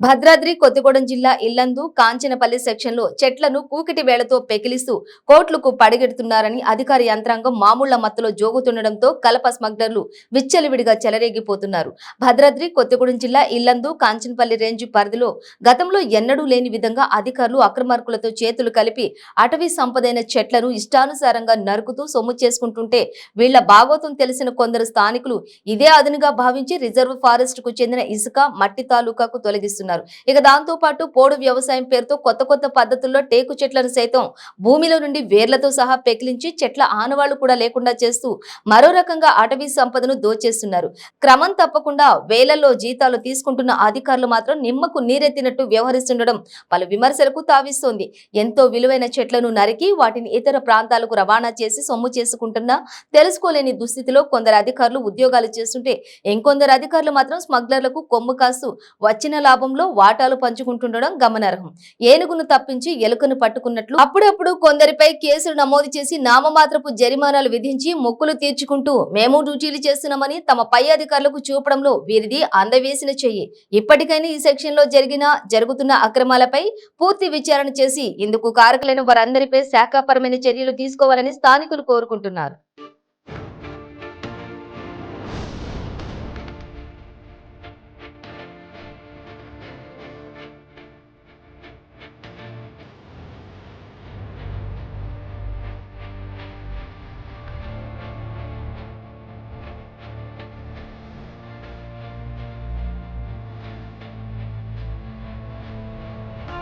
భద్రాద్రి కొత్తగూడెం జిల్లా ఇల్లందు కాంచనపల్లి సెక్షన్లో చెట్లను కూకిటి వేళతో పెకిలిస్తూ కోట్లకు పడిగెడుతున్నారని అధికార యంత్రాంగం మామూళ్ళ మత్తులో జోగుతుండటంతో కలప స్మగ్లర్లు విచ్చలవిడిగా చెలరేగిపోతున్నారు. భద్రాద్రి కొత్తగూడెం జిల్లా ఇల్లందు కాంచనపల్లి రేంజ్ పరిధిలో గతంలో ఎన్నడూ లేని విధంగా అధికారులు అక్రమార్కులతో చేతులు కలిపి అటవీ సంపదైన చెట్లను ఇష్టానుసారంగా నరుకుతూ సొమ్ము చేసుకుంటుంటే వీళ్ళ భాగోతం తెలిసిన కొందరు స్థానికులు ఇదే అదునుగా భావించి రిజర్వ్ ఫారెస్ట్కు చెందిన ఇసుక మట్టి తాలూకాకు తొలగిస్తున్నారు. ఇక దాంతో పాటు పోడు వ్యవసాయం పేరుతో కొత్త కొత్త పద్ధతుల్లో టేకు చెట్లను సైతం భూమిలో నుండి వేర్లతో సహా పెకిలించి చెట్ల ఆనవాళ్ళు కూడా లేకుండా చేస్తూ మరో రకంగా అటవీ సంపదను దోచేస్తున్నారు. క్రమం తప్పకుండా వేలల్లో జీతాలు తీసుకుంటున్న అధికారులు మాత్రం నిమ్మకు నీరెత్తినట్టు వ్యవహరిస్తుండడం పలు విమర్శలకు తావిస్తోంది. ఎంతో విలువైన చెట్లను నరికి వాటిని ఇతర ప్రాంతాలకు రవాణా చేసి సొమ్ము చేసుకుంటున్నా తెలుసుకోలేని దుస్థితిలో కొందరు అధికారులు ఉద్యోగాలు చేస్తుంటే ఇంకొందరు అధికారులు మాత్రం స్మగ్లర్లకు కొమ్ము కాస్తూ వచ్చిన లాభం లాభంలో వాటాలు పంచుకుంటుండడం గమనార్హం. ఏనుగును తప్పించి ఎలుకను పట్టుకున్నట్లు అప్పుడప్పుడు కొందరిపై కేసులు నమోదు చేసి నామమాత్రపు జరిమానాలు విధించి మొక్కులు తీర్చుకుంటూ మేము డ్యూటీలు చేస్తున్నామని తమ పై అధికారులకు చూపడంలో వీరిది అందవేసిన చెయ్యి. ఇప్పటికైనా ఈ సెక్షన్లో జరిగిన జరుగుతున్న అక్రమాలపై పూర్తి విచారణ చేసి ఇందుకు కారకులైన వారందరిపై శాఖాపరమైన చర్యలు తీసుకోవాలని స్థానికులు కోరుకుంటున్నారు.